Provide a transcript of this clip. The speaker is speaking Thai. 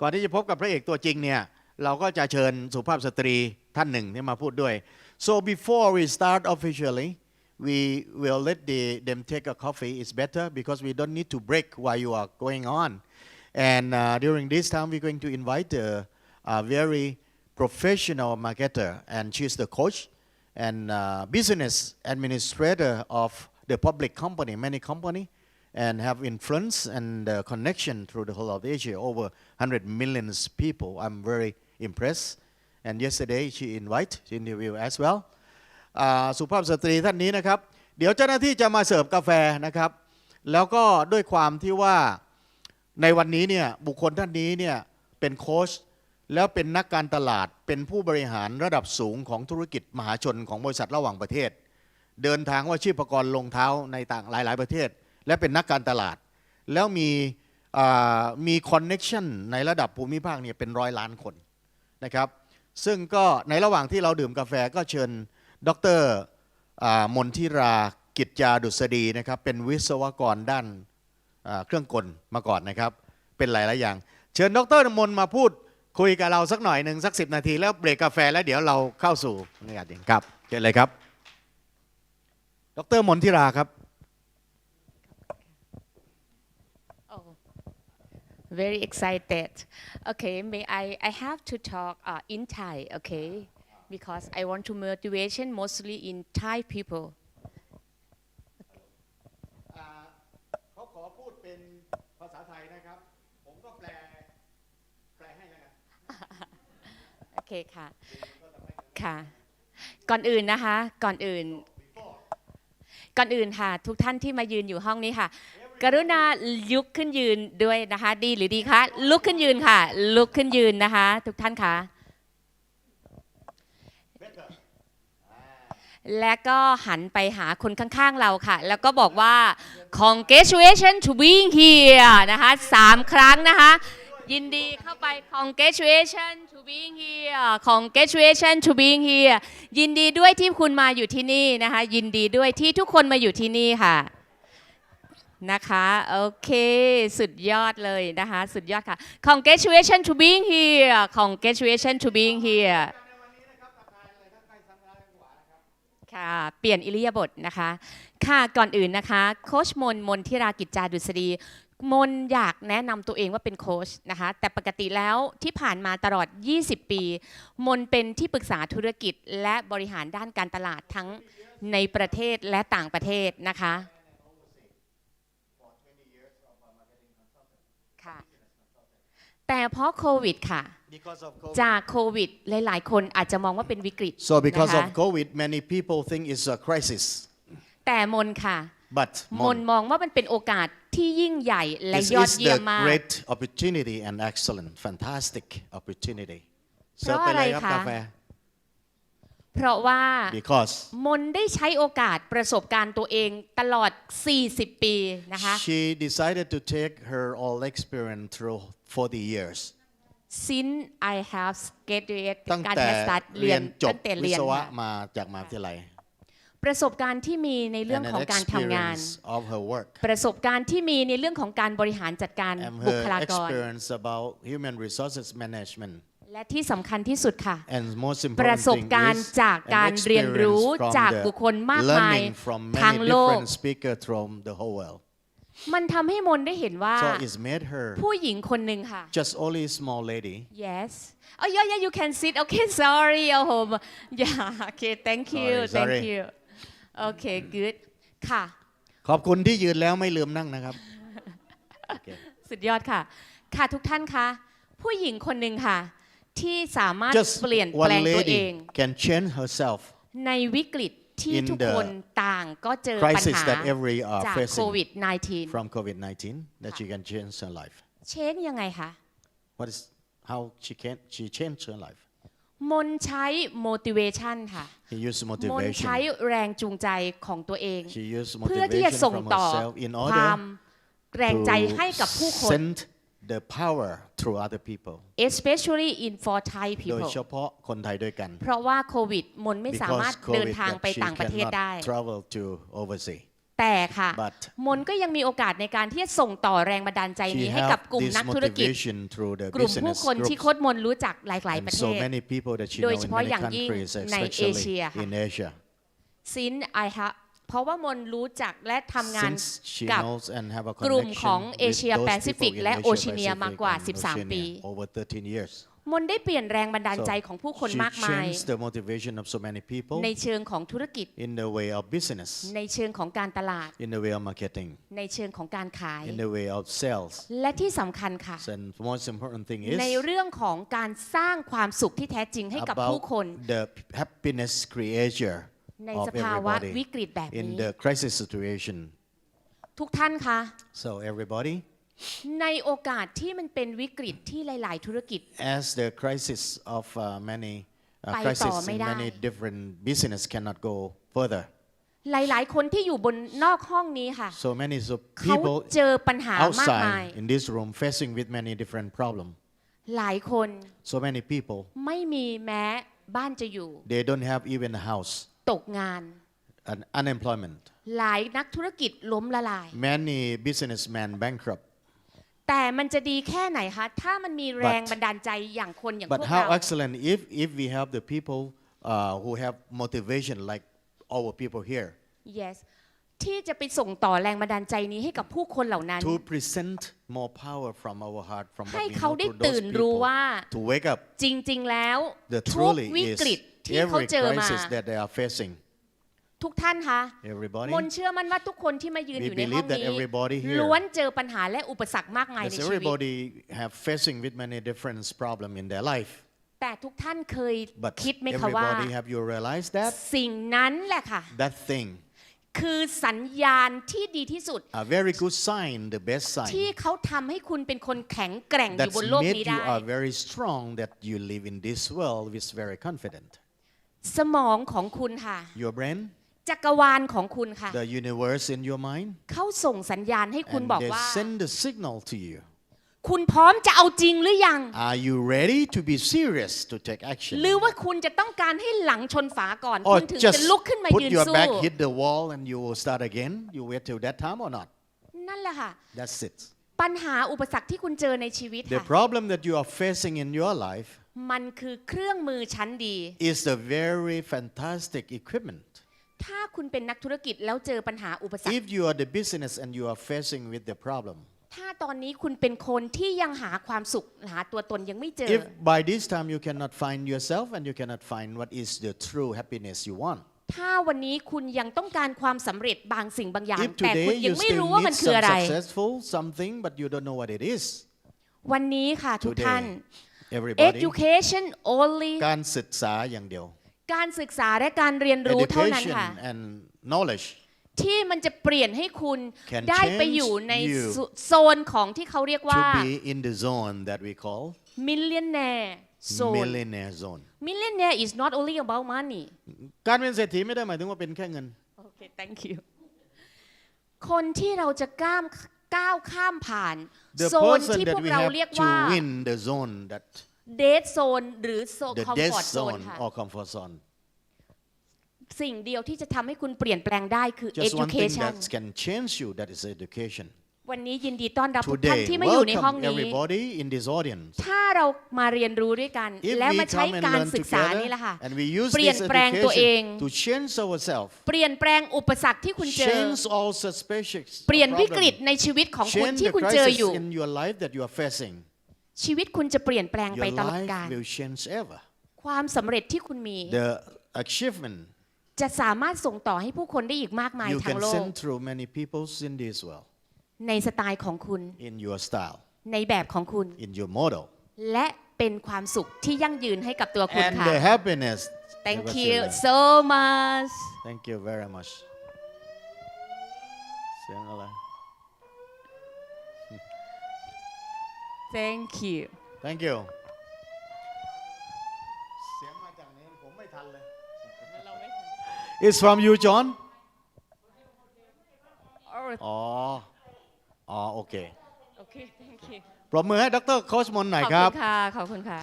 ก่อนที่จะพบกับพระเอกตัวจริงเนี่ย เราก็จะเชิญสุภาพสตรีท่านหนึ่งที่มาพูดด้วย so before we start officially we will let the, them take a coffee it's better because we don't need to break while you are going on and uh, during this time we're going to invite a, a very professional marketer and she's the coach and uh, business administrator of the public company many company And have influence and uh, connection through the whole of Asia, over 100 million people. I'm very impressed. And yesterday she invited to interview as well. สุภาพสตรีท่านนี้นะครับ เดี๋ยวเจ้าหน้าที่จะมาเสิร์ฟกาแฟนะครับ แล้วก็ด้วยความที่ว่าในวันนี้เนี่ยบุคคลท่านนี้เนี่ยเป็นโค้ชแล้วเป็นนักการตลาดเป็นผู้บริหารระดับสูงของธุรกิจมหาชนของบริษัทระหว่างประเทศ เดินทางว่าชีพกรลงเท้าในต่างหลาย ๆ ประเทศ และเป็นนักการตลาด แล้วมีมีคอนเน็ชันในระดับภูมิภาคเนี่ยเป็นร้อยล้านคนนะครับซึ่งก็ในระหว่างที่เราดื่มกาแฟก็เชิญดรมนทิรากิจจาดุษฎีนะครับเป็นวิศวกรด้านเครื่องกลมาก่อนนะครับ เป็นหลาย ๆ อย่าง เชิญดรมนมาพูดคุยกับเราสักหน่อยหนึ่งสักสินาที แล้วเบรกกาแฟแล้วเดี๋ยวเราเข้าสู่เนื้อหาจริงครับเชิญเลยครับ ดรมนทิราครับ very excited. Okay, may I, I have to talk uh, in Thai, okay? Because I want to motivation mostly in Thai people. เขาขอพูดเป็นภาษาไทยนะครับ ผมก็แปล แปลให้แล้วกันโอเคค่ะ ค่ะ ก่อนอื่นนะคะ ก่อนอื่น ก่อนอื่นค่ะ ทุกท่านที่มายืนอยู่ห้องนี้ค่ะ กรุณาลุกขึ้นยืนด้วยนะคะ ดีหรือดีคะลุกขึ้นยืนค่ะ ลุกขึ้นยืนนะคะ ทุกท่านค่ะ และก็หันไปหาคนข้างๆเราค่ะ แล้วก็บอกว่า congratulations to being here นะคะสามครั้งนะคะ ยินดีเข้าไป congratulations to being here congratulations to being here ยินดีด้วยที่คุณมาอยู่ที่นี่นะคะ ยินดีด้วยที่ทุกคนมาอยู่ที่นี่ค่ะ นะคะโอเคสุดยอดเลยนะคะ สุดยอดค่ะ congratulation to being here congratulation to being here ค่ะเปลี่ยนอิริยาบถนะคะ ค่ะก่อนอื่นนะคะโคชมนมนทิรากิจจาดุษฎีมนอยากแนะนำตัวเองว่าเป็นโค้ชนะคะ แต่ปกติแล้วที่ผ่านมาตลอด 20 ปี มนเป็นที่ปรึกษาธุรกิจและบริหารด้านการตลาดทั้งในประเทศและต่างประเทศนะคะ แต่เพราะโควิดค่ะ because of COVID จากโควิดหลายๆ คนอาจจะมองว่าเป็นวิกฤต so because นะคะ of COVID many people think it's a crisis แต่มนค่ะ but มน Mon, มองว่ามันเป็นโอกาสที่ยิ่งใหญ่และ this ยอด is เยี่ย the มมาก great opportunity and excellent fantastic opportunity เพราะเสิร์ฟไปเลยครับอะไรคะกาแฟ เพราะว่า because มนได้ใช้โอกาสประสบการณ์ตัวเองตลอด 40 ปีนะคะ she decided to take her all experience through 40 years since I have graduated ตั้งการแต่แสตัดเรียนจบตั้งแต่วิเรียนศวะค่ะมาจากมหาวิทยาลัยประสบการณ์ที่มีในเรื่อง and ของ an การทำงาน experience of her work ประสบการณ์ที่มีในเรื่องของการบริหารจัดการ and บุค her ลากร experience about human resources management และที่สำคัญที่สุดค่ะ and most ประ important สบ thing การณ์ is จาก an การเรียนรู้ experience from จาก the บุคคลมากมาย learning from ทั้ง many โลก different speakers from the whole world มันทำให้มนได้เห็นว่า so it's made her ผู้หญิงคนหนึ่งค่ะ just only small lady yes oh yeah yeah you can sit okay sorry โอ้โห yeah okay thank you Sorry, thank sorry. you okay good ค่ะ ขอบคุณที่ยืนแล้วไม่ลืมนั่งนะครับ Okay. สุดยอดค่ะ ค่ะทุกท่านคะผู้หญิงคนหนึ่งค่ะ ที่สามารถ just เปลี่ยนแปล one งตัวเอง lady can change herself ในวิกฤตที่ In ทุก the คนต่างก็เจอปัญ crisis หา that every are จาก facing โควิด -19 from COVID-19 that she can change her life เช็คยังไงคะ what is how she can she changed her life มนใช้ motivation ค่ะ she used มนใช้ motivation แรงจูงใจของตัวเอง she used เพื่อที่จะ motivation ส่ง from ต่อ herself in ควา order มแรงใจให้กับผู้คน to send the power through other people especially in for Thai โดย people เฉพาะคนไทยด้วยกัน เพราะว่าโควิดมนไม่สามารถ because เดิน COVID ทาง that ไป she ต่างประเทศได้ cannot travel to overseas แต่ค่ะ But มนก็ยังมีโอกาสในการที่จะส่งต่อแรงบันดาลใจ she นี้ให้กับ have กลุ่ม this นักธุรกิจ motivation through the กลุ่มผู้ business คนที่ groups โคดมนรู้จักหลาย ๆประ and เท so ศ many people that she โด know ย in เฉพาะ many อย่างยิ่ง countries ในเอเชีย especially ค่ะ in Asia ซินไอฮะ เพราะว่ามนรู้จักและทำงาน since she กับ knows and have a กลุ่ม connection ของ with Asia those Pacific people in และ Asia Oceania Pacific มากว่า and 13 ปี Oceania over 13 years มนได้เปลี่ยนแรงบันดาล So ใจของผู้คน she มากมาย changed the motivation of so many people ในเชิงของธุรกิจ in the way of business ในเชิงของการตลาด in the way of marketing ในเชิงของการขาย in the way of sales และที่สำคัญค่ะ and the most important thing ใน is เรื่องของการสร้างความสุขที่แท้จริงให้กับผู้ about คน the happiness creator ใน of สภาวะ everybody วิกฤตแบบ in นี้ the crisis situation ทุกท่านคะ so everybody ในโอกาสที่มันเป็นวิกฤตที่หลาย ๆ ธุรกิจ as the crisis of uh, many uh, ไปต่อ crisis ไม่ in ได้ many different business cannot go further หลาย ๆ คนที่อยู่บนนอกห้องนี้ค่ะ so many so เขา people เจอปัญหามากมาย outside in this room facing with many different problems หลายคน so many people ไม่มีแม้บ้านจะอยู่ they don't have even a house ตกงาน and unemployment หลายนักธุรกิจล้มละลาย many businessmen bankrupt แต่มันจะดีแค่ไหนคะ ถ้ามันมีแรง But- บันดาลใจอย่างคนอย่างพ But วก how เรา excellent if if we have the people uh, who have motivation like our people here yes ที่จะไปส่งต่อแรงบันดาลใจนี้ให้กับผู้คนเหล่านั้น to present more power from our heart from what ให้ we เขา know ได้ to ตื่ those นรู้ people ว่า to wake up จริง ๆ แล้ว the ทุก truly วิ is กฤต ที่เขา every เจอมา crisis that they are facing ทุกท่านคะ everybody มนเชื่อมั่นว่าทุกคนที่มายืน We อยู่ในห้อง believe that นี้ everybody here ล้วนเจอปัญหาและอุปสรรคมากมายใน as ชีวิต everybody have facing with many different problem in their life แต่ทุกท่านเคย but คิดไหมคะว่า everybody have you realized that สิ่งนั้นแหละค่ะ that thing คือสัญญาณที่ดีที่สุด a very good sign the best sign ที่เขาทำให้คุณเป็นคนแข็งแกร่งอยู่ that's บนโลก made นี้ you ได้ are very strong that you live in this world with very confident สมองของคุณค่ะ your brain จักรวาลของคุณค่ะ the universe in your mind เขาส่งสัญญาณให้คุณ and บอก they ว่า send the signal to you คุณพร้อมจะเอาจริงหรือยัง are you ready to be serious to take action หรือว่าคุณจะต้องการให้หลังชนฝาก่อน or คุณถึง just จะลุกขึ้นมา put ยืน your สู้ back hit the wall and you will start again you wait till that time or not นั่นแหละค่ะ that's it ปัญหาอุปสรรคที่คุณเจอในชีวิต the ค่ะ problem that you are facing in your life มันคือเครื่องมือชั้นดี is the very fantastic equipment ถ้าคุณเป็นนักธุรกิจแล้วเจอปัญหาอุปสรรค if you are the business and you are facing with the problem ถ้าตอนนี้คุณเป็นคนที่ยังหาความสุขหาตัวตนยังไม่เจอ if by this time you cannot find yourself and you cannot find what is the true happiness you want ถ้าวันนี้คุณยังต้องการความสำเร็จบางสิ่งบางอย่าง if แต่คุณ today ยั you งไม่ still รู้ว่ามัน need คือ some อะไร successful something but you don't know what it is วันนี้ค่ะทุก today ท่าน everybody education only การศึกษาอย่างเดียว การศึกษาและการเรียนรู้เท่านั้น education ค่ะ and knowledge ที่มันจะเปลี่ยนให้คุณ Can ได้ไปอยู่ใน change you โซนของที่เขาเรียกว่า to be in the zone that we call millionaire zone millionaire zone millionaire is not only about money การเป็นเศรษฐีไม่ได้หมายถึงว่าเป็นแค่เงินโอเค thank you คนที่เราจะก้าม ก้าวข้ามผ่าน the โซน person ที่พ that วก we เรา have เรียก to ว่า win the zone that dead zone หรือ so- the death comfort zone zone ค่ะ or comfort zone สิ่งเดียวที่จะทำให้คุณเปลี่ยนแปลงได้คือ just one thing education that can change you that is education วันนี้ยินดีต้อนรับทุกท่าน today ที่มาอยู่ในห้อง welcome นี้ everybody in this audience ถ้าเรามาเรียนรู้ด้วยกัน if และ we มาใช้ come and การ learn ศึกษา together นี่แหละค่ะ and we use เปลี่ยน this แปลงตัวเอง education to change ourselves เปลี่ยนแปลงอุปสรรคที่คุณเจอ change all suspicious เปลี่ยนวิกฤต problem ในชีวิตของคุณ change ที่ the คุณเจอ crisis อยู่ in your life that you are facing ชีวิตคุณจะเปลี่ยนแปลงไป your ตลอด life กาล will change ever ความสำเร็จที่คุณมี the achievement จะสามารถส่งต่อให้ผู้คนได้อีกมากมาย you ทั้ง can โลก send through many people in this world ในสไตล์ของคุณ in your style ในแบบของคุณ in your model และเป็นความสุขที่ยั่งยืนให้กับตัวคุณ and ค่ะ the happiness Thank never you see that. so much thank you very much เสียงอะไร Thank you thank you เสียงมาจากไหนผมไม่ทันเลย It's from you John อ๋อ อ๋อโอเค โอเค thank you ปรบมือให้ดรโคชมนหน่อยขอบครัคุบณค่ะ ขอบคุณค่ะ